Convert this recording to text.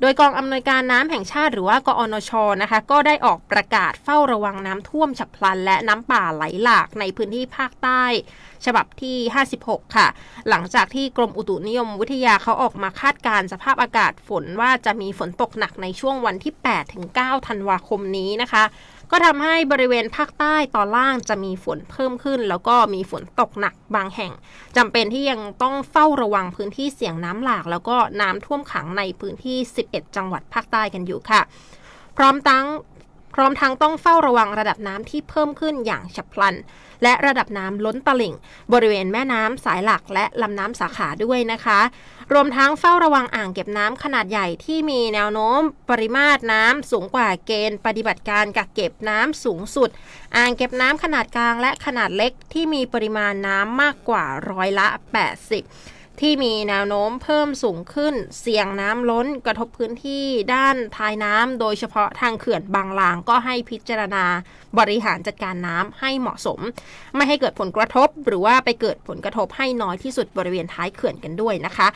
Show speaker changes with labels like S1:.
S1: โดยกองอำนวยการน้ำแห่งชาติหรือว่ากอนชนะคะก็ได้ออกประกาศเฝ้าระวังน้ำท่วมฉับพลัน และน้ำป่าไหลหลากในพื้นที่ภาคใต้ ฉบับที่ 56 ค่ะ หลังจากที่กรมอุตุนิยมวิทยาเขาออกมาคาดการณ์สภาพอากาศฝนว่าจะมีฝนตกหนักในช่วงวันที่8-9ธันวาคมนี้นะคะ ก็ทำให้บริเวณภาคใต้ตอนล่างจะมีฝนเพิ่มขึ้น แล้วก็มีฝนตกหนักบางแห่งจำเป็นที่ยังต้องเฝ้าระวังพื้นที่เสี่ยงน้ำหลาก แล้วก็น้ำท่วมขังในพื้นที่ 11 จังหวัดภาคใต้กันอยู่ค่ะ พร้อมทั้ง พร้อมทั้งต้องเฝ้าระวังระดับน้ำที่เพิ่มขึ้นอย่างฉับพลัน และระดับน้ำล้นตลิ่ง บริเวณแม่น้ำสายหลักและลำน้ำสาขาด้วยนะคะ รวมทั้งเฝ้าระวังอ่างเก็บน้ำขนาดใหญ่ที่มีแนวโน้มปริมาตรน้ำสูงกว่าเกณฑ์ปฏิบัติการกักเก็บน้ำสูงสุด อ่างเก็บน้ำขนาดกลางและขนาดเล็กที่มีปริมาณน้ำมากกว่าร้อยละ 80 ที่มีแนวโน้มเพิ่มสูงขึ้น เสี่ยงน้ำล้นกระทบพื้นที่ด้านท้ายน้ำโดยเฉพาะทางเขื่อนบางลางก็ให้พิจารณาบริหารจัดการน้ำให้เหมาะสม ไม่ให้เกิดผลกระทบ หรือว่าไปเกิดผลกระทบให้น้อยที่สุดบริเวณท้ายเขื่อนกันด้วยนะคะ